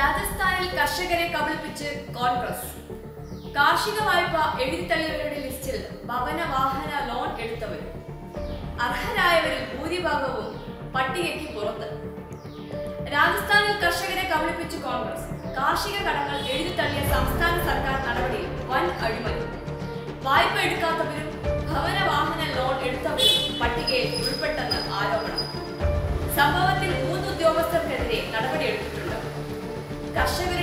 രാജസ്ഥാനിൽ കർഷകരെ കബളിപ്പിച്ച് കോൺഗ്രസ്. കാർഷിക വായ്പ എഴുതിത്തള്ളിയവരുടെ ലിസ്റ്റിൽ ഭവന വാഹന ലോൺ എടുത്തവർ അർഹരായവരിൽ ഭൂരിഭാഗവും പട്ടികയ്ക്ക് പുറത്ത്. രാജസ്ഥാനിൽ കർഷകരെ കബളിപ്പിച്ച് കോൺഗ്രസ്. കാർഷിക കടങ്ങൾ എഴുതിത്തള്ളിയ സംസ്ഥാന സർക്കാർ നടപടിയിൽ വൻ അഴിമതി. വായ്പ എടുക്കാത്തവരും ഭവന വാഹന ലോൺ എടുത്തവരും പട്ടികയിൽ ഉൾപ്പെട്ടെന്ന് ആരോപണം. സംഭവത്തിൽ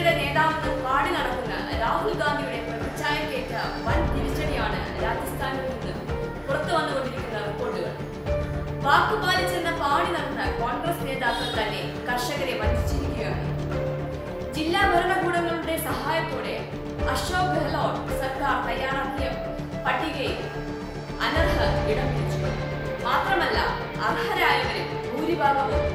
കർഷകരുടെ നേതാവെന്ന് പാടി നടക്കുന്ന രാഹുൽ ഗാന്ധിയുടെ പ്രതിച്ഛായക്കേറ്റ വൻ തിരിച്ചടിയാണ് രാജസ്ഥാനിൽ നിന്ന് പുറത്തു വന്നുകൊണ്ടിരിക്കുന്ന റിപ്പോർട്ടുകൾ. വാക്കുപാലിച്ചെന്ന പാടി നടന്ന കോൺഗ്രസ് നേതാക്കൾ തന്നെ കർഷകരെ വഞ്ചിച്ചിരിക്കുകയാണ്. ജില്ലാ ഭരണകൂടങ്ങളുടെ സഹായത്തോടെ അശോക് ഗെഹ്ലോട്ട് സർക്കാർ തയ്യാറാക്കിയ പട്ടികയിൽ അനർഹ ഇടം പിടിച്ചു. മാത്രമല്ല അർഹരായവരിൽ ഭൂരിഭാഗവും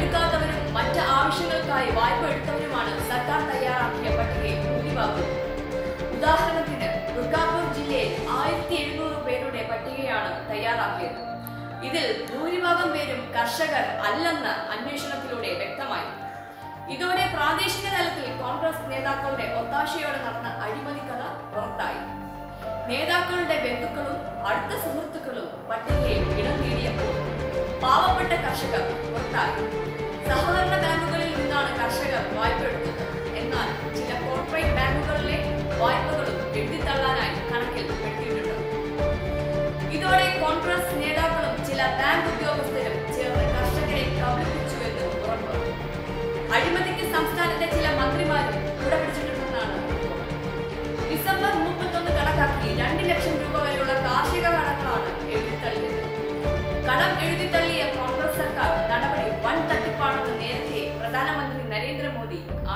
എടുക്കാത്തവരും മറ്റ് ആവശ്യങ്ങൾക്കായി വായ്പ എടുത്തവരുമാണ് സർക്കാർ തയ്യാറാക്കിയ പട്ടികയിൽ ഭൂരിഭാഗവും. ഉദാഹരണത്തിന് ദുർഗാപൂർ ജില്ലയിൽ ആയിരത്തി എഴുന്നൂറ് പേരുടെ പട്ടികയാണ് തയ്യാറാക്കിയത്. ഇതിൽ ഭൂരിഭാഗം പേരും കർഷകർ അല്ലെന്ന് അന്വേഷണത്തിലൂടെ വ്യക്തമായി. ഇതോടെ പ്രാദേശിക തലത്തിൽ കോൺഗ്രസ് നേതാക്കളുടെ ഒത്താശയോടെ നടന്ന അഴിമതി കഥ പുറത്തായി. നേതാക്കളുടെ ബന്ധുക്കളും അടുത്ത സുഹൃത്തുക്കളും പട്ടികയിൽ ഇടം നേടിയപ്പോൾ പാവപ്പെട്ട കർഷകർ പുറത്തായി. സഹകരണ ബാങ്കുകളിൽ നിന്നാണ് കർഷകർ വായ്പ എടുക്കുന്നത്. എന്നാൽ ചില കോർപ്പറേറ്റ് ബാങ്കുകളിലെ വായ്പകളും എഴുതിത്തള്ളാനായി കണക്കിൽ പെടുത്തിയിട്ടുണ്ട്. ഇതോടെ കോൺഗ്രസ് നേതാക്കളും ചില ബാങ്ക് ഉദ്യോഗസ്ഥരും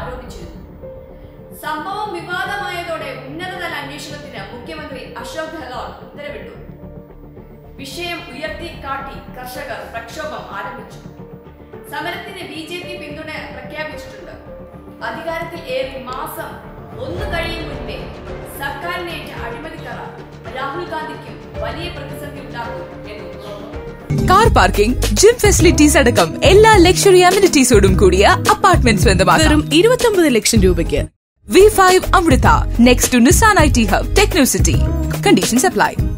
ആരോപിച്ചിരുന്നു. സംഭവം വിവാദമായതോടെ ഉന്നതതല അന്വേഷണത്തിന് മുഖ്യമന്ത്രി അശോക് ഗെഹ്ലോട്ട് ഉത്തരവിട്ടു. വിഷയം ഉയർത്തി കാട്ടി കർഷകർ പ്രക്ഷോഭം ആരംഭിച്ചു. സമരത്തിന് ബി ജെ പി പിന്തുണ പ്രഖ്യാപിച്ചിട്ടുണ്ട്. അധികാരത്തിൽ ഏറി മാസം ഒന്ന് കഴിയും മുൻപേ സർക്കാരിനേറ്റ അഴിമതിക്കറ രാഹുൽ ഗാന്ധിക്കും വലിയ പ്രതിസന്ധി ഉണ്ടാക്കും എന്ന് കാർ പാർക്കിംഗ് ജിം ഫെസിലിറ്റീസ് അടക്കം എല്ലാ ലക്ഷറി അമിനിറ്റീസോടും കൂടിയ അപ്പാർട്ട്മെന്റ് സ്വന്തമാക്കും. ഇരുപത്തി ലക്ഷം രൂപയ്ക്ക്. V five Amrita next to Nissan I T hub Technocity conditions apply